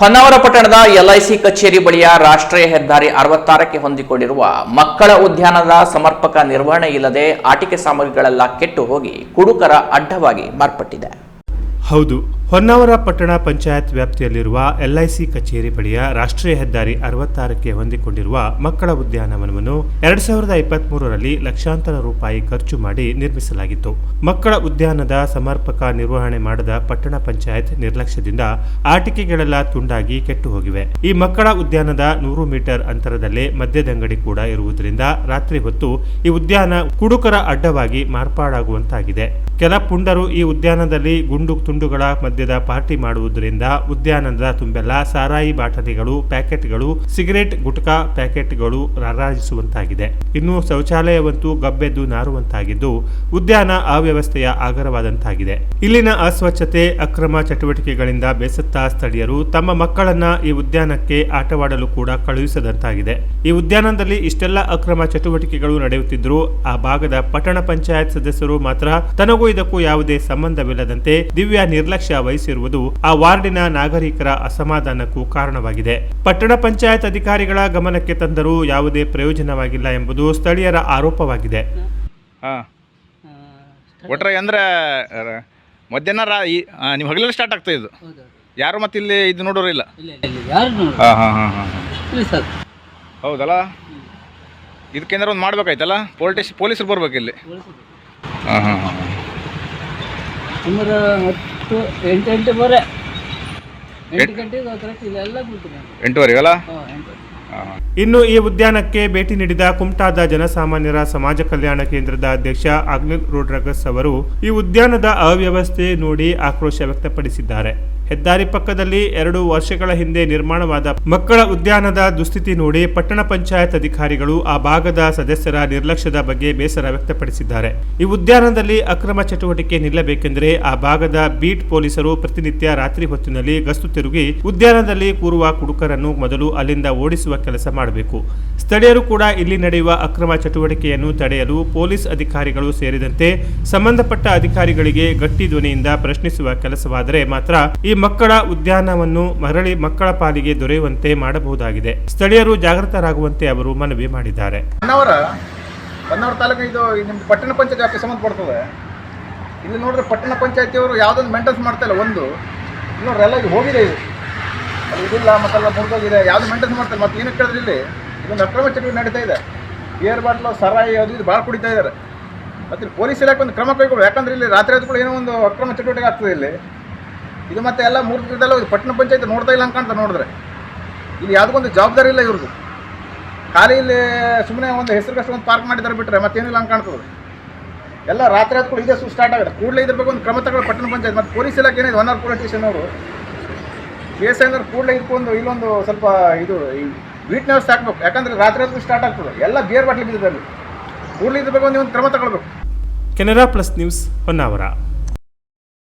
ಹೊನ್ನಾವರ ಪಟ್ಟಣದ ಎಲ್ಐಸಿ ಕಚೇರಿ ಬಳಿಯ ರಾಷ್ಟ್ರೀಯ ಹೆದ್ದಾರಿ ಅರವತ್ತಾರಕ್ಕೆ ಹೊಂದಿಕೊಂಡಿರುವ ಮಕ್ಕಳ ಉದ್ಯಾನದ ಸಮರ್ಪಕ ನಿರ್ವಹಣೆ ಇಲ್ಲದೆ ಆಟಿಕೆ ಸಾಮಗ್ರಿಗಳೆಲ್ಲ ಕೆಟ್ಟು ಹೋಗಿ ಕುಡುಕರ ಅಡ್ಡವಾಗಿ ಮಾರ್ಪಟ್ಟಿದೆ. ಹೌದು. ಹೊನ್ನಾವರ ಪಟ್ಟಣ ಪಂಚಾಯತ್ ವ್ಯಾಪ್ತಿಯಲ್ಲಿರುವ ಎಲ್ಐಸಿ ಕಚೇರಿ ಬಳಿಯ ರಾಷ್ಟ್ರೀಯ ಹೆದ್ದಾರಿ ಅರವತ್ತಾರಕ್ಕೆ ಹೊಂದಿಕೊಂಡಿರುವ ಮಕ್ಕಳ ಉದ್ಯಾನವನವನ್ನು ಎರಡ್ ಸಾವಿರದ ಇಪ್ಪತ್ಮೂರರಲ್ಲಿ ಲಕ್ಷಾಂತರ ರೂಪಾಯಿ ಖರ್ಚು ಮಾಡಿ ನಿರ್ಮಿಸಲಾಗಿತ್ತು. ಮಕ್ಕಳ ಉದ್ಯಾನದ ಸಮರ್ಪಕ ನಿರ್ವಹಣೆ ಮಾಡದ ಪಟ್ಟಣ ಪಂಚಾಯತ್ ನಿರ್ಲಕ್ಷ್ಯದಿಂದ ಆಟಿಕೆಗಳೆಲ್ಲ ತುಂಡಾಗಿ ಕೆಟ್ಟು ಹೋಗಿವೆ ಈ ಮಕ್ಕಳ ಉದ್ಯಾನದ ನೂರು ಮೀಟರ್ ಅಂತರದಲ್ಲೇ ಮದ್ಯದಂಗಡಿ ಕೂಡ ಇರುವುದರಿಂದ ರಾತ್ರಿ ಹೊತ್ತು ಈ ಉದ್ಯಾನ ಕುಡುಕರ ಅಡ್ಡವಾಗಿ ಮಾರ್ಪಾಡಾಗುವಂತಾಗಿದೆ. ಕೆಲ ಪುಂಡರು ಈ ಉದ್ಯಾನದಲ್ಲಿ ಗುಂಡು ತುಂಡುಗಳ ಮಧ್ಯದ ಪಾರ್ಟಿ ಮಾಡುವುದರಿಂದ ಉದ್ಯಾನದ ತುಂಬೆಲ್ಲ ಸಾರಾಯಿ ಬಾಟಲಿಗಳು, ಪ್ಯಾಕೆಟ್ಗಳು, ಸಿಗರೇಟ್, ಗುಟ್ಕಾ ಪ್ಯಾಕೆಟ್ಗಳು ರಾರಾಜಿಸುವಂತಾಗಿದೆ. ಇನ್ನು ಶೌಚಾಲಯವಂತೂ ಗಬ್ಬೆದ್ದು ನಾರುವಂತಾಗಿದ್ದು ಉದ್ಯಾನ ಅವ್ಯವಸ್ಥೆಯ ಆಗರವಾದಂತಾಗಿದೆ. ಇಲ್ಲಿನ ಅಸ್ವಚ್ಛತೆ, ಅಕ್ರಮ ಚಟುವಟಿಕೆಗಳಿಂದ ಬೇಸತ್ತ ಸ್ಥಳೀಯರು ತಮ್ಮ ಮಕ್ಕಳನ್ನ ಈ ಉದ್ಯಾನಕ್ಕೆ ಆಟವಾಡಲು ಕೂಡ ಕಳುಹಿಸದಂತಾಗಿದೆ. ಈ ಉದ್ಯಾನದಲ್ಲಿ ಇಷ್ಟೆಲ್ಲ ಅಕ್ರಮ ಚಟುವಟಿಕೆಗಳು ನಡೆಯುತ್ತಿದ್ದರೂ ಆ ಭಾಗದ ಪಟ್ಟಣ ಪಂಚಾಯತ್ ಸದಸ್ಯರು ಮಾತ್ರ ತನಗೂ ಇದಕ್ಕೂ ಯಾವುದೇ ಸಂಬಂಧವಿಲ್ಲದಂತೆ ದಿವ್ಯ ನಿರ್ಲಕ್ಷ್ಯ ವಹಿಸಿರುವುದು ಆ ವಾರ್ಡಿನ ನಾಗರಿಕರ ಅಸಮಾಧಾನಕ್ಕೂ ಕಾರಣವಾಗಿದೆ. ಪಟ್ಟಣ ಪಂಚಾಯತ್ ಅಧಿಕಾರಿಗಳ ಗಮನಕ್ಕೆ ತಂದರೂ ಯಾವುದೇ ಪ್ರಯೋಜನವಾಗಿಲ್ಲ ಎಂಬುದು ಸ್ಥಳೀಯರ ಆರೋಪವಾಗಿದೆ. ಒಟ್ರಾಗಿ ಅಂದ್ರೆ ಮಧ್ಯಾಹ್ನ ರಾ ಈ ನಿಮ್ಮ ಹಗಲಲ್ಲಿ ಸ್ಟಾರ್ಟ್ ಆಗ್ತಾ ಇದು ಯಾರು ಮತ್ತೆ ಇಲ್ಲಿ ಇದು ನೋಡೋರು ಇಲ್ಲ? ಇಲ್ಲ ಇಲ್ಲ ಇಲ್ಲ ಯಾರು ನೋಡಿ ಹಾಂ ಹಾಂ ಹಾಂ ಹಾಂ ಹೌದಲ್ಲ? ಇದಕ್ಕೇನಾರು ಒಂದು ಮಾಡ್ಬೇಕಾಯ್ತಲ್ಲ? ಪೊಲೀಸ್ ಪೊಲೀಸರು ಬರ್ಬೇಕು ಇಲ್ಲಿ ಹಾಂ ಹಾಂ ಹಾಂ. ಹತ್ತು ಎಂಟು ಎಂಟು ಬರೇ ಎಂಟು ಗಂಟೆಗೆ ಕರೆಕ್ಟ್ ಇಲ್ಲ ಎಲ್ಲ ಬಿಡ್ತೀನಿ ಹಾಂ ಎಂಟು. ಇನ್ನು ಈ ಉದ್ಯಾನಕ್ಕೆ ಭೇಟಿ ನೀಡಿದ ಕುಮಟಾದ ಜನಸಾಮಾನ್ಯರ ಸಮಾಜ ಕಲ್ಯಾಣ ಕೇಂದ್ರದ ಅಧ್ಯಕ್ಷ ಅಗ್ನಿಲ್ ರೋಡ್ರಗಸ್ ಅವರು ಈ ಉದ್ಯಾನದ ಅವ್ಯವಸ್ಥೆ ನೋಡಿ ಆಕ್ರೋಶ ವ್ಯಕ್ತಪಡಿಸಿದ್ದಾರೆ. ಹೆದ್ದಾರಿ ಪಕ್ಕದಲ್ಲಿ ಎರಡು ವರ್ಷಗಳ ಹಿಂದೆ ನಿರ್ಮಾಣವಾದ ಮಕ್ಕಳ ಉದ್ಯಾನದ ದುಸ್ಥಿತಿ ನೋಡಿ ಪಟ್ಟಣ ಪಂಚಾಯತ್ ಅಧಿಕಾರಿಗಳು ಆ ಭಾಗದ ಸದಸ್ಯರ ನಿರ್ಲಕ್ಷ್ಯದ ಬಗ್ಗೆ ಬೇಸರ ವ್ಯಕ್ತಪಡಿಸಿದ್ದಾರೆ. ಈ ಉದ್ಯಾನದಲ್ಲಿ ಅಕ್ರಮ ಚಟುವಟಿಕೆ ನಿಲ್ಲಬೇಕೆಂದರೆ ಆ ಭಾಗದ ಬೀಟ್ ಪೊಲೀಸರು ಪ್ರತಿನಿತ್ಯ ರಾತ್ರಿ ಹೊತ್ತಿನಲ್ಲಿ ಗಸ್ತು ತಿರುಗಿ ಉದ್ಯಾನದಲ್ಲಿ ಕೂರುವ ಕುಡುಕರನ್ನು ಮೊದಲು ಅಲ್ಲಿಂದ ಓಡಿಸುವ ಕೆಲಸ ಮಾಡಬೇಕು. ಸ್ಥಳೀಯರು ಕೂಡ ಇಲ್ಲಿ ನಡೆಯುವ ಅಕ್ರಮ ಚಟುವಟಿಕೆಯನ್ನು ತಡೆಯಲು ಪೊಲೀಸ್ ಅಧಿಕಾರಿಗಳು ಸೇರಿದಂತೆ ಸಂಬಂಧಪಟ್ಟ ಅಧಿಕಾರಿಗಳಿಗೆ ಗಟ್ಟಿ ಧ್ವನಿಯಿಂದ ಪ್ರಶ್ನಿಸುವ ಕೆಲಸವಾದರೆ ಮಾತ್ರ ಈ ಮಕ್ಕಳ ಉದ್ಯಾನವನ್ನು ಮರಳಿ ಮಕ್ಕಳ ಪಾಲಿಗೆ ದೊರೆಯುವಂತೆ ಮಾಡಬಹುದಾಗಿದೆ. ಸ್ಥಳೀಯರು ಜಾಗೃತರಾಗುವಂತೆ ಅವರು ಮನವಿ ಮಾಡಿದ್ದಾರೆ. ಹೊನ್ನಾವರ ತಾಲೂಕು ಇದು ನಿಮ್ಮ ಪಟ್ಟಣ ಪಂಚಾಯತ್ ಸಂಬಂಧಪಡ್ತದೆ ಇಲ್ಲಿ ನೋಡಿದ್ರೆ ಪಟ್ಟಣ ಪಂಚಾಯತಿಯವರು ಯಾವುದೊಂದು ಮೇಂಟೆನ್ಸ್ ಮಾಡ್ತಾ ಇಲ್ಲ, ಒಂದು. ನೋಡ್ರಿ ಎಲ್ಲ ಇದು ಹೋಗಿದೆ ಇದು. ಅಲ್ಲಿ ಇದಿಲ್ಲ, ಮತ್ತೆಲ್ಲ ಮುರಿದೋಗಿದೆ, ಯಾವುದು ಮೇಂಟೆನ್ಸ್ ಮಾಡ್ತಾರೆ ಮತ್ತೆ ಏನಕ್ಕೆ ಕೇಳಿದ್ರೆ ಇಲ್ಲಿ? ಇದೊಂದು ಅಕ್ರಮ ಚಟುವಟಿಕೆ ನಡೀತಾ ಇದೆ. ಏರ್ ಬಾಟ್ಲು, ಸರಾಯಿ ಅದು ಇದು ಭಾಳ ಕುಡಿತಾ ಇದ್ದಾರೆ. ಮತ್ತು ಪೊಲೀಸ್ ಇಲಾಖೆ ಒಂದು ಕ್ರಮ ಕೈಗೊಳ್ಳು ಯಾಕಂದ್ರೆ ಇಲ್ಲಿ ರಾತ್ರಿ ಹೊತ್ತು ಏನೋ ಒಂದು ಅಕ್ರಮ ಚಟುವಟಿಕೆ ಆಗ್ತದೆ ಇಲ್ಲಿ. ಇದು ಮತ್ತೆ ಎಲ್ಲ ಮೂರ್ತಿದೆಲ್ಲ ಇದು ಪಟ್ಟಣ ಪಂಚಾಯತ್ ನೋಡ್ತಾ ಇಲ್ಲ ಅಂತ ನೋಡಿದ್ರೆ. ಇಲ್ಲಿ ಯಾವುದಕ್ಕೊಂದು ಜವಾಬ್ದಾರಿ ಇಲ್ಲ ಇವ್ರದ್ದು. ಖಾಲಿ ಇಲ್ಲಿ ಸುಮ್ಮನೆ ಒಂದು ಹೆಸರಿಗಷ್ಟು ಒಂದು ಪಾರ್ಕ್ ಮಾಡಿದ್ದಾರೆ ಬಿಟ್ಟರೆ ಮತ್ತೇನಿಲ್ಲ ಅಂತ ಕಾಣ್ತದೆ. ಎಲ್ಲ ರಾತ್ರಿ ಆದ ಕೂಡ ಇದೇ ಸ್ಟಾರ್ಟ್ ಆಗುತ್ತೆ. ಕೂಡಲೇ ಇದ್ರ ಬಗ್ಗೆ ಒಂದು ಕ್ರಮ ತಗೊಳ್ಳಿ ಪಟ್ಟಣ ಪಂಚಾಯತ್. ಮತ್ತು ಪೊಲೀಸ್ ಇಲಾಖೆ ಏನಿದೆ? ಒನ್ ಆರ್ ಪೊಲೀಸ್ ಸ್ಟೇಷನ್ ಅವರು. ಕೆ ಎಸ್ ಅಂದ್ರೆ ಕೂಡಲೇ ಇದ್ಕೊಂದು ಇಲ್ಲೊಂದು ಸ್ವಲ್ಪ ಇದು ವೀಟ್ನ ವ್ಯವಸ್ಥೆ ಹಾಕ್ಬೇಕು. ಯಾಕಂದ್ರೆ ರಾತ್ರಿ ಹೊತ್ತು ಸ್ಟಾರ್ಟ್ ಆಗ್ತದೆ. ಎಲ್ಲ ಬಿಯರ್ ಬಾಟ್ಲಿ ಬಿದ್ದಿದೆ ಅಲ್ಲಿ ಕೂಡಲೇ ಇದ್ರ ಬಗ್ಗೆ ಒಂದು ಕ್ರಮ ತಗೊಳ್ಬೇಕು. Canara plus news Honnavar.